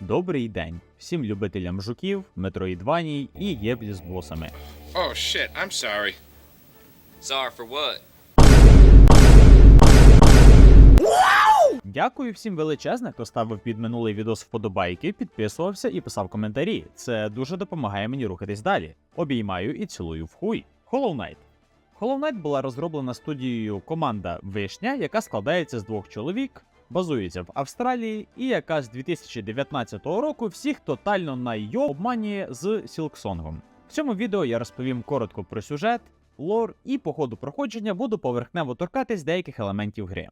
Добрий день всім любителям жуків, метроїдваній і єблі з босами. Oh shit, I'm sorry. Sorry for what? Дякую всім величезне, хто ставив під минулий відос вподобайки, підписувався і писав коментарі. Це дуже допомагає мені рухатись далі. Обіймаю і цілую в хуй. Hollow Knight. Hollow Knight була розроблена студією команда Вишня, яка складається з двох чоловік, базується в Австралії, і яка з 2019 року всіх тотально на йо обманює з Сілксонгом. В цьому відео я розповім коротко про сюжет, лор і по ходу проходження буду поверхнево торкатись деяких елементів гри.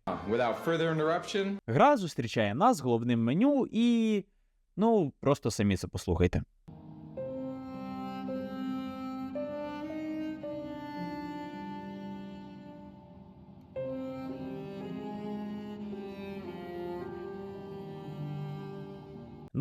Гра зустрічає нас головним меню і. Ну, просто самі це послухайте.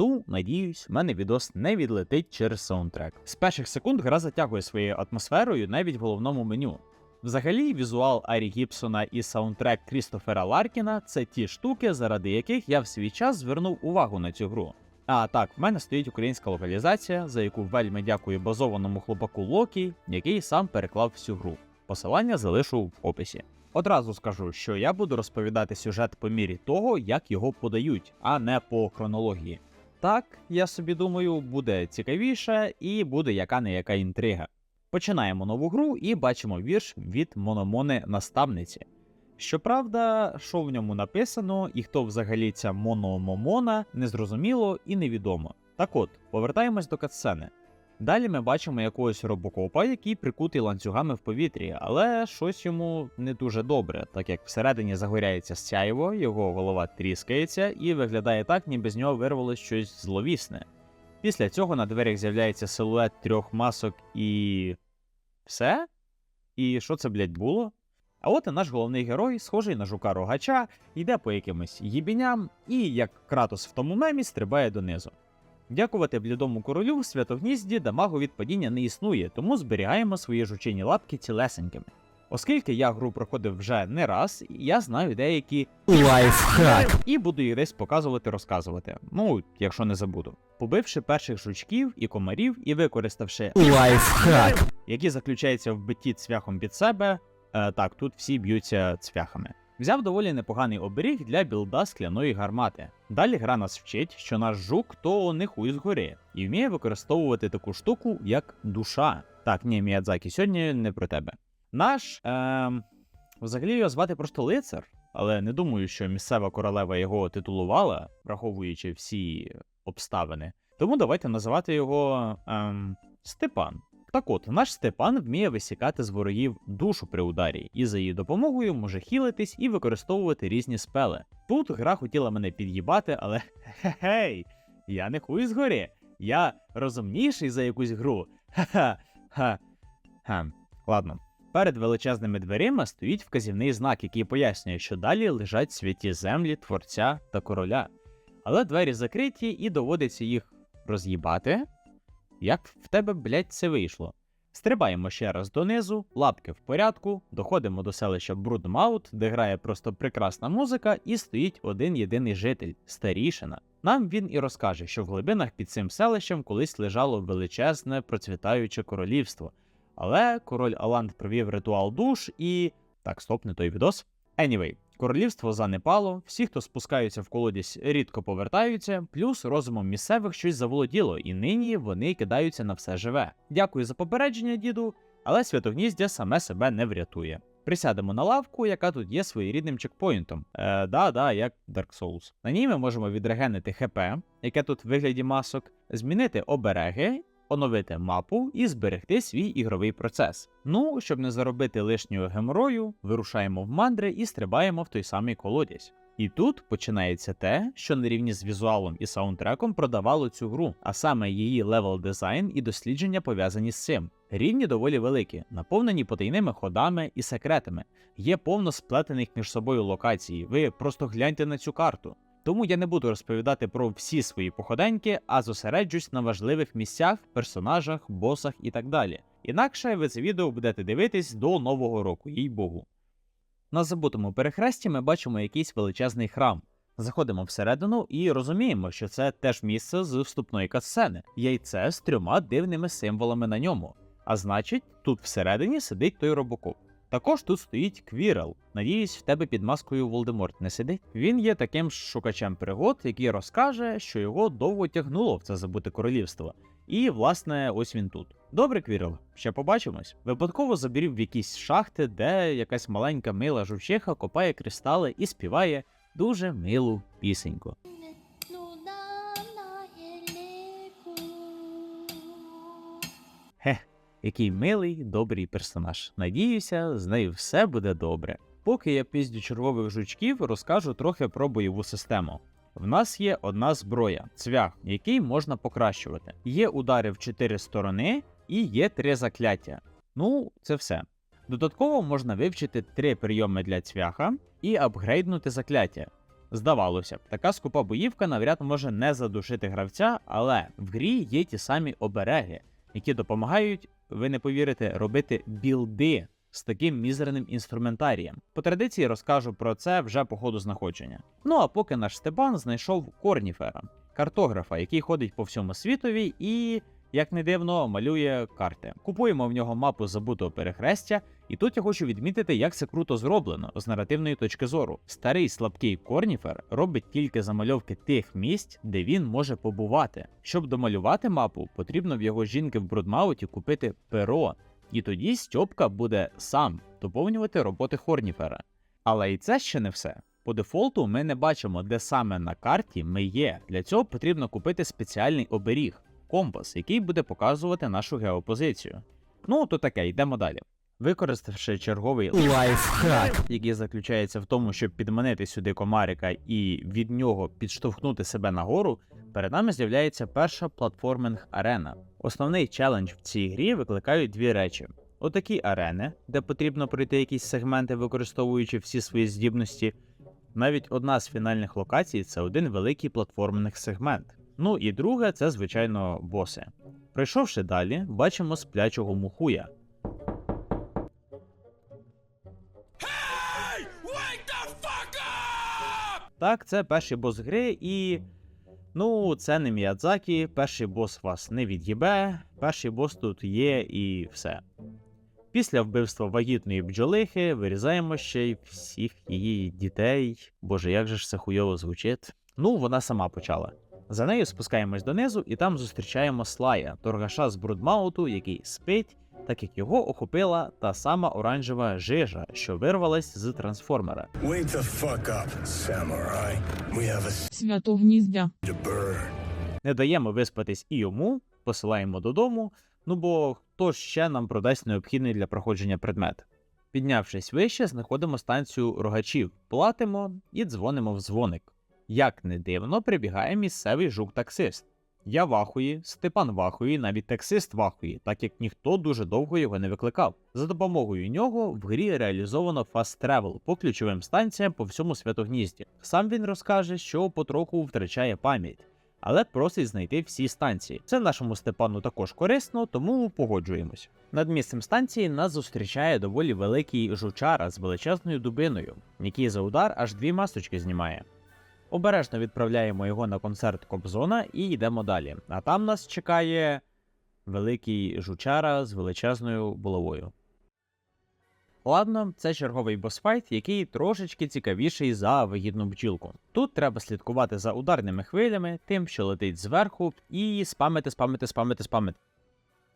Ну, надіюсь, в мене відос не відлетить через саундтрек. З перших секунд гра затягує своєю атмосферою навіть в головному меню. Взагалі, візуал Арі Гібсона і саундтрек Крістофера Ларкіна це ті штуки, заради яких я в свій час звернув увагу на цю гру. А так, в мене стоїть українська локалізація, за яку вельми дякую базованому хлопаку Локі, який сам переклав всю гру. Посилання залишу в описі. Одразу скажу, що я буду розповідати сюжет по мірі того, як його подають, а не по хронології. Так, я собі думаю, буде цікавіше і буде яка не яка інтрига. Починаємо нову гру і бачимо вірш від Мономони наставниці. Щоправда, що в ньому написано і хто взагалі ця Мономомона, незрозуміло і невідомо. Так от, повертаємось до катсцени. Далі ми бачимо якогось робокопа, який прикутий ланцюгами в повітрі, але щось йому не дуже добре, так як всередині загоряється сяйво, його голова тріскається і виглядає так, ніби з нього вирвалось щось зловісне. Після цього на дверях з'являється силует трьох масок і. все? І що це, блять, було? А от і наш головний герой, схожий на жука рогача, йде по якимось їбіням і, як Кратос в тому мемі, стрибає донизу. Дякувати блідому королю в святогнізді дамагу від падіння не існує, тому зберігаємо свої жучині лапки цілесенькими. Оскільки я гру проходив вже не раз, я знаю деякі Лайфхак. і буду їх десь показувати, розказувати. Ну, якщо не забуду. Побивши перших жучків і комарів і використавши Лайфхак. які заключаються в битті цвяхом під себе. Е, так, тут всі б'ються цвяхами. Взяв доволі непоганий оберіг для білда скляної гармати. Далі гра нас вчить, що наш жук то не хуй згори, і вміє використовувати таку штуку, як душа. Так, ні, Міядзакі, сьогодні не про тебе. Наш. Ем... Взагалі його звати просто лицар, але не думаю, що місцева королева його титулувала, враховуючи всі обставини. Тому давайте називати його ем, Степан. Так от, наш Степан вміє висікати з ворогів душу при ударі, і за її допомогою може хілитись і використовувати різні спели. Тут гра хотіла мене під'їбати, але хе-хей, я не хуй згорі. Я розумніший за якусь гру. Ха-ха. Ха. Ладно. Перед величезними дверима стоїть вказівний знак, який пояснює, що далі лежать святі землі творця та короля. Але двері закриті і доводиться їх роз'їбати. Як в тебе, блядь, це вийшло? Стрибаємо ще раз донизу, лапки в порядку, доходимо до селища Брудмаут, де грає просто прекрасна музика, і стоїть один єдиний житель старішина. Нам він і розкаже, що в глибинах під цим селищем колись лежало величезне процвітаюче королівство. Але король Аланд провів ритуал душ і. Так, стоп, не той відос. Anyway, королівство занепало, всі, хто спускаються в колодязь, рідко повертаються, плюс розумом місцевих щось заволоділо, і нині вони кидаються на все живе. Дякую за попередження, діду, але святогніздя саме себе не врятує. Присядемо на лавку, яка тут є своєрідним чекпоінтом. Е, да, да, як Dark Souls. На ній ми можемо відрегенити ХП, яке тут в вигляді масок, змінити обереги оновити мапу і зберегти свій ігровий процес. Ну, щоб не заробити лишнього геморою, вирушаємо в мандри і стрибаємо в той самий колодязь. І тут починається те, що на рівні з візуалом і саундтреком продавало цю гру, а саме її левел дизайн і дослідження пов'язані з цим. Рівні доволі великі, наповнені потайними ходами і секретами. Є повно сплетених між собою локацій. Ви просто гляньте на цю карту. Тому я не буду розповідати про всі свої походеньки, а зосереджусь на важливих місцях, персонажах, босах і так далі. Інакше ви це відео будете дивитись до нового року, їй богу. На забутому перехресті ми бачимо якийсь величезний храм. Заходимо всередину і розуміємо, що це теж місце з вступної катсцени. Яйце з трьома дивними символами на ньому. А значить, тут всередині сидить той робокоп. Також тут стоїть Квірел. Надіюсь, в тебе під маскою Волдеморт не сидить. Він є таким шукачем пригод, який розкаже, що його довго тягнуло в це забуте королівство. І, власне, ось він тут. Добре, Квірел, ще побачимось. Випадково забірів в якісь шахти, де якась маленька мила жовчиха копає кристали і співає дуже милу пісеньку. Який милий, добрий персонаж. Надіюся, з нею все буде добре. Поки я піздю чергових жучків, розкажу трохи про бойову систему. В нас є одна зброя цвях, який можна покращувати. Є удари в 4 сторони і є три закляття. Ну, це все. Додатково можна вивчити три прийоми для цвяха і апгрейднути закляття. Здавалося б, така скупа боївка навряд може не задушити гравця, але в грі є ті самі обереги, які допомагають, ви не повірите, робити білди з таким мізерним інструментарієм. По традиції розкажу про це вже по ходу знаходження. Ну а поки наш Степан знайшов Корніфера, картографа, який ходить по всьому світові і, як не дивно, малює карти. Купуємо в нього мапу забутого перехрестя, і тут я хочу відмітити, як це круто зроблено з наративної точки зору. Старий слабкий Корніфер робить тільки замальовки тих місць, де він може побувати. Щоб домалювати мапу, потрібно в його жінки в Брудмауті купити перо, і тоді Стьопка буде сам доповнювати роботи Хорніфера. Але і це ще не все. По дефолту ми не бачимо, де саме на карті ми є. Для цього потрібно купити спеціальний оберіг компас, який буде показувати нашу геопозицію. Ну, то таке, йдемо далі. Використавши черговий Лайфхак. який заключається в тому, щоб підманити сюди комарика і від нього підштовхнути себе нагору, перед нами з'являється перша платформинг арена. Основний челендж в цій грі викликають дві речі: отакі арени, де потрібно пройти якісь сегменти, використовуючи всі свої здібності. Навіть одна з фінальних локацій це один великий платформинг сегмент. Ну і друге, це звичайно боси. Пройшовши далі, бачимо сплячого мухуя. Так, це перший бос гри, і. Ну, це не Міядзакі, перший бос вас не від'їбе, перший бос тут є і все. Після вбивства вагітної бджолихи вирізаємо ще й всіх її дітей. Боже, як же ж це хуйово звучить. Ну, вона сама почала. За нею спускаємось донизу і там зустрічаємо Слая, торгаша з Брудмауту, який спить, так як його охопила та сама оранжева жижа, що вирвалась з трансформера. Wake the fuck up, samurai. We have a Святогніздя. to burn. Не даємо виспатись і йому, посилаємо додому. Ну бо хто ще нам продасть необхідний для проходження предмет? Піднявшись вище, знаходимо станцію рогачів, платимо і дзвонимо в дзвоник. Як не дивно, прибігає місцевий жук-таксист. Я вахуї, Степан вахуї, навіть таксист вахуї, так як ніхто дуже довго його не викликав. За допомогою нього в грі реалізовано фаст тревел по ключовим станціям по всьому святогнізді. Сам він розкаже, що потроху втрачає пам'ять але просить знайти всі станції. Це нашому Степану також корисно, тому погоджуємось. Над місцем станції нас зустрічає доволі великий жучара з величезною дубиною, який за удар аж дві масочки знімає. Обережно відправляємо його на концерт Кобзона і йдемо далі. А там нас чекає великий жучара з величезною булавою. Ладно, це черговий босфайт, який трошечки цікавіший за вигідну бджілку. Тут треба слідкувати за ударними хвилями, тим, що летить зверху, і спамити, спамити, спамити, спамити.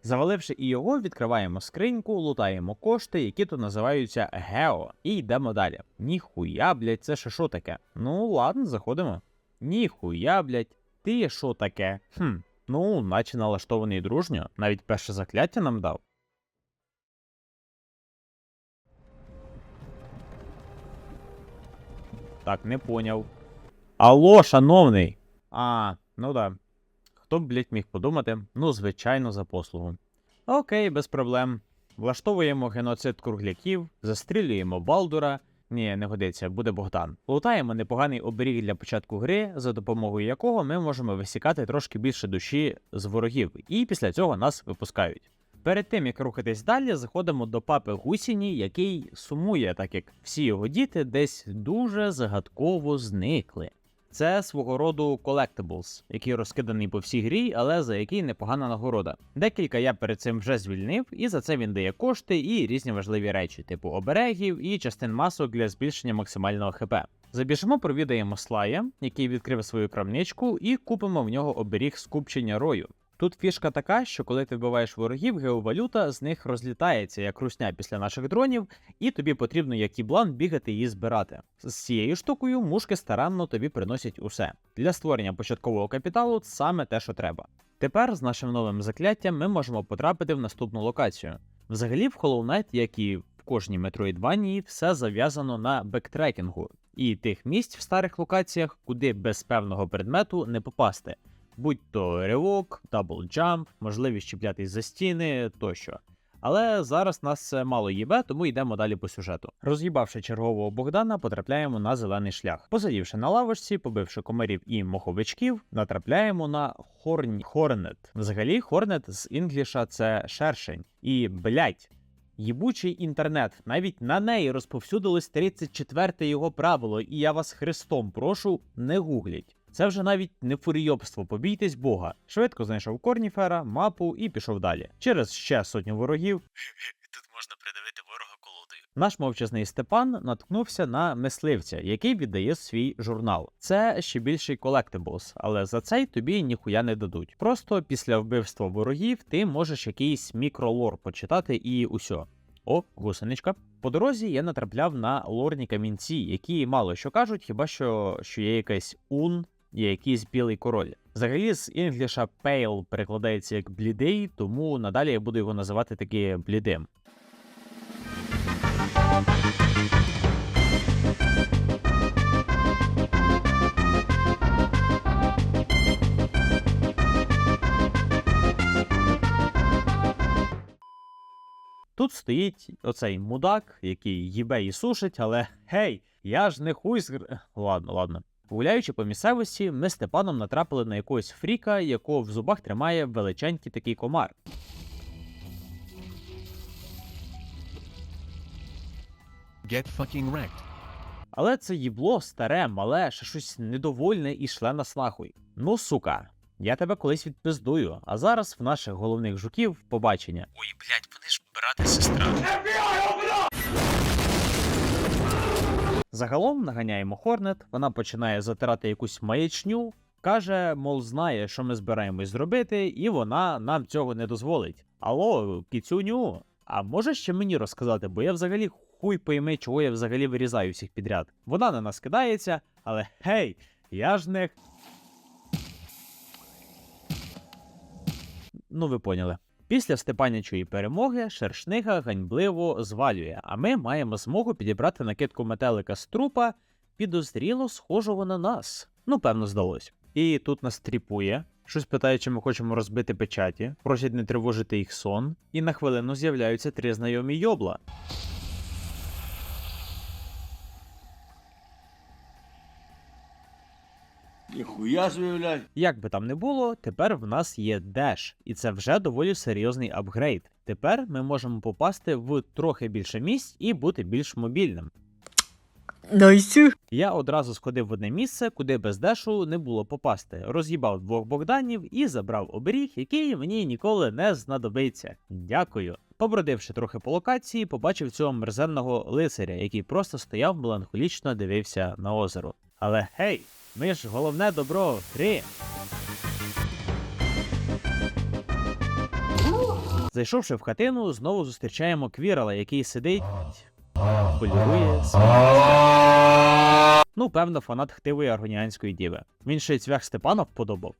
Заваливши і його, відкриваємо скриньку, лутаємо кошти, які тут називаються Гео, і йдемо далі. Ніхуя, блять, це ще що таке? Ну, ладно, заходимо. Ніхуя, блять, ти що таке? Хм, ну, наче налаштований дружньо, навіть перше закляття нам дав. Так, не поняв. Алло, шановний. А, ну да. Хто б, блять, міг подумати? Ну, звичайно, за послугу. Окей, без проблем. Влаштовуємо геноцид кругляків, застрілюємо Балдура. Ні, не годиться, буде Богдан. Лутаємо непоганий оберіг для початку гри, за допомогою якого ми можемо висікати трошки більше душі з ворогів, і після цього нас випускають. Перед тим як рухатись далі, заходимо до папи Гусіні, який сумує, так як всі його діти десь дуже загадково зникли. Це свого роду collectibles, який розкиданий по всій грі, але за який непогана нагорода. Декілька я перед цим вже звільнив, і за це він дає кошти і різні важливі речі, типу оберегів і частин масок для збільшення максимального хп. Забіжимо, провідаємо слая, який відкрив свою крамничку, і купимо в нього оберіг скупчення рою. Тут фішка така, що коли ти вбиваєш ворогів, геовалюта з них розлітається як русня після наших дронів, і тобі потрібно як іблан бігати її збирати. З цією штукою мушки старанно тобі приносять усе. Для створення початкового капіталу саме те, що треба. Тепер з нашим новим закляттям ми можемо потрапити в наступну локацію. Взагалі, в Hollow Knight, як і в кожній Metroidvania, все зав'язано на бектрекінгу і тих місць в старих локаціях, куди без певного предмету не попасти будь то ривок, даблджамп, можливість чіплятись за стіни тощо. Але зараз нас мало їбе, тому йдемо далі по сюжету. Роз'їбавши чергового Богдана, потрапляємо на зелений шлях. Посидівши на лавочці, побивши комарів і моховичків, натрапляємо на хорн... Хорнет. Взагалі, Хорнет з інгліша це шершень. І блять. Їбучий інтернет, навіть на неї розповсюдилось 34 його правило, і я вас хрестом прошу, не гугліть. Це вже навіть не фурійобство, побійтесь Бога. Швидко знайшов Корніфера, мапу і пішов далі. Через ще сотню ворогів. Тут можна придавити ворога колодою. Наш мовчазний Степан наткнувся на мисливця, який віддає свій журнал. Це ще більший колектиблс, але за цей тобі ніхуя не дадуть. Просто після вбивства ворогів ти можеш якийсь мікролор почитати і усьо. О, гусеничка. По дорозі я натрапляв на лорні камінці, які мало що кажуть, хіба що, що є якась ун, є якийсь білий король. Взагалі з інгліша pale перекладається як блідий, тому надалі я буду його називати таки блідим. Тут стоїть оцей мудак, який їбе і сушить, але гей, я ж не хуй. Ладно, ладно. Гуляючи по місцевості, ми з Степаном натрапили на якогось фріка, якого в зубах тримає величенький такий комар. Get fucking wrecked. Але це їбло старе, мале, ще щось недовольне і шле нас нахуй. Ну, сука, я тебе колись відпиздую, а зараз в наших головних жуків побачення. Ой, блядь, вони ж брат і сестра. Загалом наганяємо Хорнет, вона починає затирати якусь маячню, каже, мов знає, що ми збираємось зробити, і вона нам цього не дозволить. Алло, кіцюню, а можеш ще мені розказати, бо я взагалі хуй пойми, чого я взагалі вирізаю всіх підряд. Вона на нас кидається, але гей, я ж не. Ну, ви поняли. Після Степанячої перемоги шершнига ганьбливо звалює, а ми маємо змогу підібрати накидку метелика з трупа, підозріло схожого на нас. Ну, певно, здалось. І тут нас тріпує. Щось питає, чи ми хочемо розбити печаті, просять не тривожити їх сон, і на хвилину з'являються три знайомі йобла. Ніхуя собі, блядь. Як би там не було, тепер в нас є Dash, і це вже доволі серйозний апгрейд. Тепер ми можемо попасти в трохи більше місць і бути більш мобільним. Найсю. Я одразу сходив в одне місце, куди без дешу не було попасти. Роз'їбав двох Богданів і забрав оберіг, який мені ніколи не знадобиться. Дякую. Побродивши трохи по локації, побачив цього мерзенного лицаря, який просто стояв меланхолічно дивився на озеро. Але гей, ми ж головне добро гри. Зайшовши в хатину, знову зустрічаємо квірала, який сидить, полірує Ну, певно, фанат хтивої аргоніанської діви. Він ще й цвях Степана вподобав.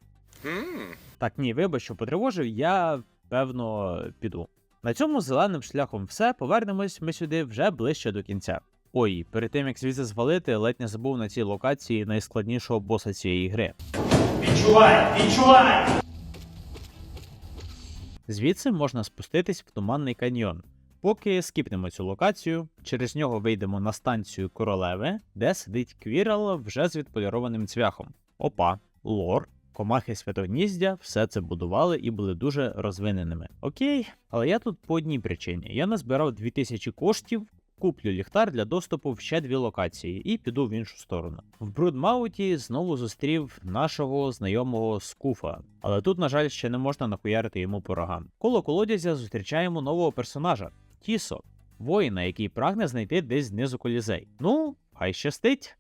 Так, ні, вибач, що потривожив, я певно піду. На цьому зеленим шляхом все. Повернемось ми сюди вже ближче до кінця. Ой, перед тим як звідси звалити, ледь не забув на цій локації найскладнішого боса цієї гри. Відчувай, відчувай! Звідси можна спуститись в туманний каньйон. Поки скіпнемо цю локацію, через нього вийдемо на станцію королеви, де сидить квірал вже з відполірованим цвяхом. Опа, лор, комахи святогніздя, все це будували і були дуже розвиненими. Окей, але я тут по одній причині. Я назбирав 2000 коштів Куплю ліхтар для доступу в ще дві локації і піду в іншу сторону. В Брудмауті знову зустрів нашого знайомого Скуфа, але тут, на жаль, ще не можна нахуярити йому порога. Коло колодязя зустрічаємо нового персонажа Тісо, воїна, який прагне знайти десь знизу колізей. Ну, хай щастить.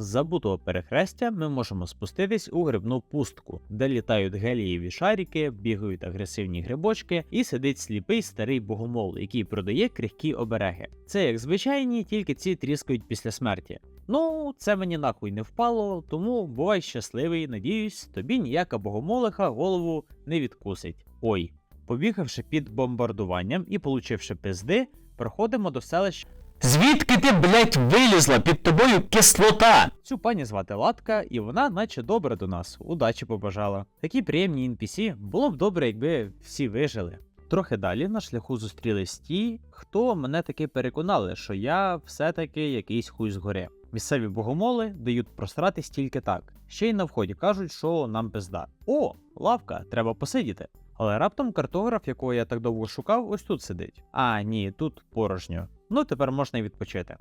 З забутого перехрестя ми можемо спуститись у грибну пустку, де літають гелієві шарики, бігають агресивні грибочки, і сидить сліпий старий богомол, який продає крихкі обереги. Це як звичайні, тільки ці тріскають після смерті. Ну, це мені нахуй не впало, тому бувай щасливий, надіюсь, тобі ніяка богомолиха голову не відкусить. Ой, побігавши під бомбардуванням і получивши пизди, проходимо до селища. Звідки ти, блять, вилізла? Під тобою кислота! Цю пані звати Латка, і вона, наче добре до нас, удачі побажала. Такі приємні NPC, було б добре, якби всі вижили. Трохи далі на шляху зустрілись ті, хто мене таки переконали, що я все-таки якийсь хуй згори. Місцеві богомоли дають просратись тільки так. Ще й на вході кажуть, що нам пизда. О, лавка, треба посидіти. Але раптом картограф, якого я так довго шукав, ось тут сидить. А, ні, тут порожньо. Ну, тепер можна й відпочити.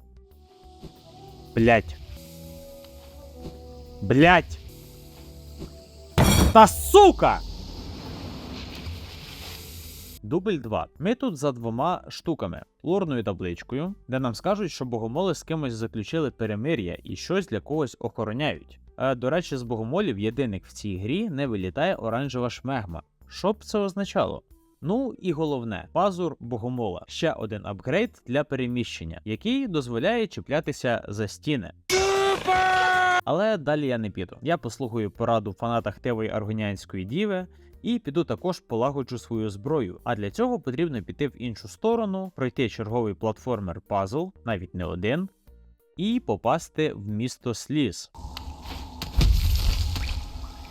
Блять. Блять. Та сука! Дубль 2. Ми тут за двома штуками: лорною табличкою, де нам скажуть, що богомоли з кимось заключили перемир'я і щось для когось охороняють. Е, до речі, з богомолів єдиник в цій грі не вилітає оранжева шмегма. Що б це означало? Ну і головне, пазур богомола ще один апгрейд для переміщення, який дозволяє чіплятися за стіни. Але далі я не піду. Я послухаю пораду фаната хтивої аргонянської діви і піду також полагоджу свою зброю. А для цього потрібно піти в іншу сторону, пройти черговий платформер пазл, навіть не один, і попасти в місто сліз.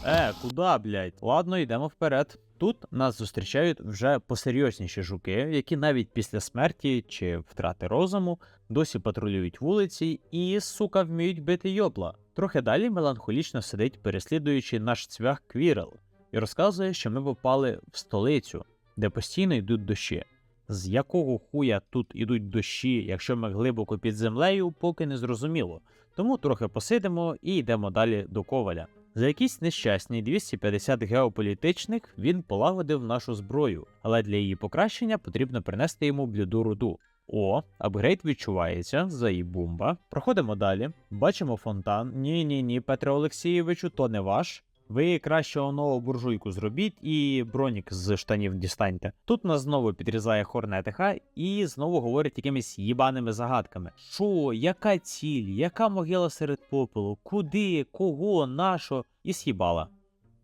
Е, куди, блядь? Ладно, йдемо вперед. Тут нас зустрічають вже посерйозніші жуки, які навіть після смерті чи втрати розуму досі патрулюють вулиці і, сука, вміють бити йобла. Трохи далі меланхолічно сидить, переслідуючи наш цвях Квірел, і розказує, що ми попали в столицю, де постійно йдуть дощі. З якого хуя тут ідуть дощі, якщо ми глибоко під землею, поки не зрозуміло. Тому трохи посидимо і йдемо далі до коваля. За якісь нещасні 250 геополітичних він полагодив нашу зброю, але для її покращення потрібно принести йому бліду руду. О, апгрейд відчувається, заїбумба. Проходимо далі. Бачимо фонтан. Ні, ні, ні, Петре Олексійовичу, то не ваш. Ви краще онову буржуйку зробіть і бронік з штанів дістаньте. Тут нас знову підрізає хорнетиха і знову говорить якимись їбаними загадками. Що, яка ціль, яка могила серед попелу, куди, кого, нашо, і с'їбала.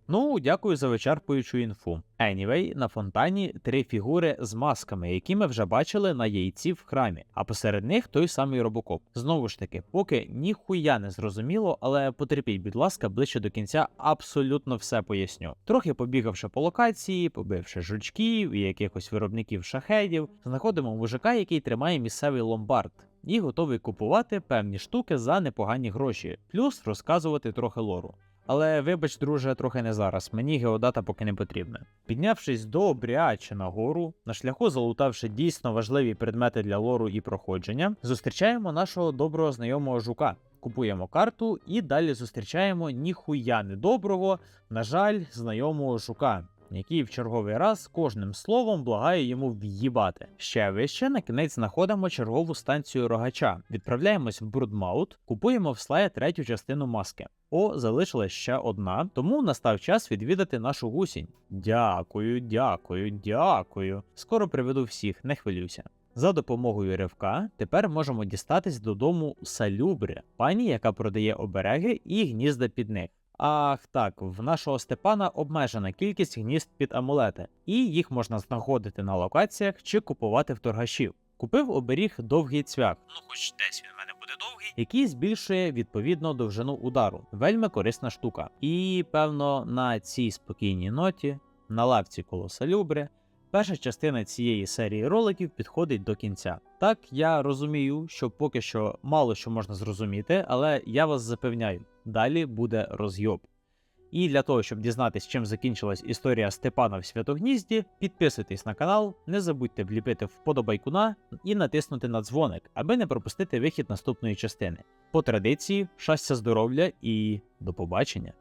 Ну, дякую за вичерпуючу інфу. Anyway, на фонтані три фігури з масками, які ми вже бачили на яйці в храмі, а посеред них той самий робокоп. Знову ж таки, поки ніхуя не зрозуміло, але потерпіть, будь ласка, ближче до кінця абсолютно все поясню. Трохи побігавши по локації, побивши жучків і якихось виробників шахедів, знаходимо мужика, який тримає місцевий ломбард. І готовий купувати певні штуки за непогані гроші, плюс розказувати трохи лору. Але вибач, друже, трохи не зараз. Мені геодата поки не потрібна. Піднявшись до Бріача на шляху залутавши дійсно важливі предмети для лору і проходження, зустрічаємо нашого доброго знайомого жука. Купуємо карту і далі зустрічаємо ніхуя недоброго, на жаль, знайомого жука. Який в черговий раз кожним словом благає йому в'їбати. Ще вище на кінець знаходимо чергову станцію рогача. Відправляємось в Брудмаут, купуємо в слая третю частину маски. О, залишилась ще одна, тому настав час відвідати нашу гусінь. Дякую, дякую, дякую. Скоро приведу всіх, не хвилюйся. За допомогою ривка тепер можемо дістатись додому Салюбри, пані, яка продає обереги і гнізда під них. Ах так, в нашого Степана обмежена кількість гнізд під амулети, і їх можна знаходити на локаціях чи купувати в торгашів. Купив оберіг довгий цвях, ну хоч десь він в мене буде довгий, який збільшує відповідно довжину удару. Вельми корисна штука. І певно на цій спокійній ноті, на лавці коло Салюбри, перша частина цієї серії роликів підходить до кінця. Так, я розумію, що поки що мало що можна зрозуміти, але я вас запевняю, далі буде розйоб. І для того, щоб дізнатися, чим закінчилась історія Степана в Святогнізді, підписуйтесь на канал, не забудьте вліпити вподобайкуна і натиснути на дзвоник, аби не пропустити вихід наступної частини. По традиції, щастя, здоров'я і до побачення!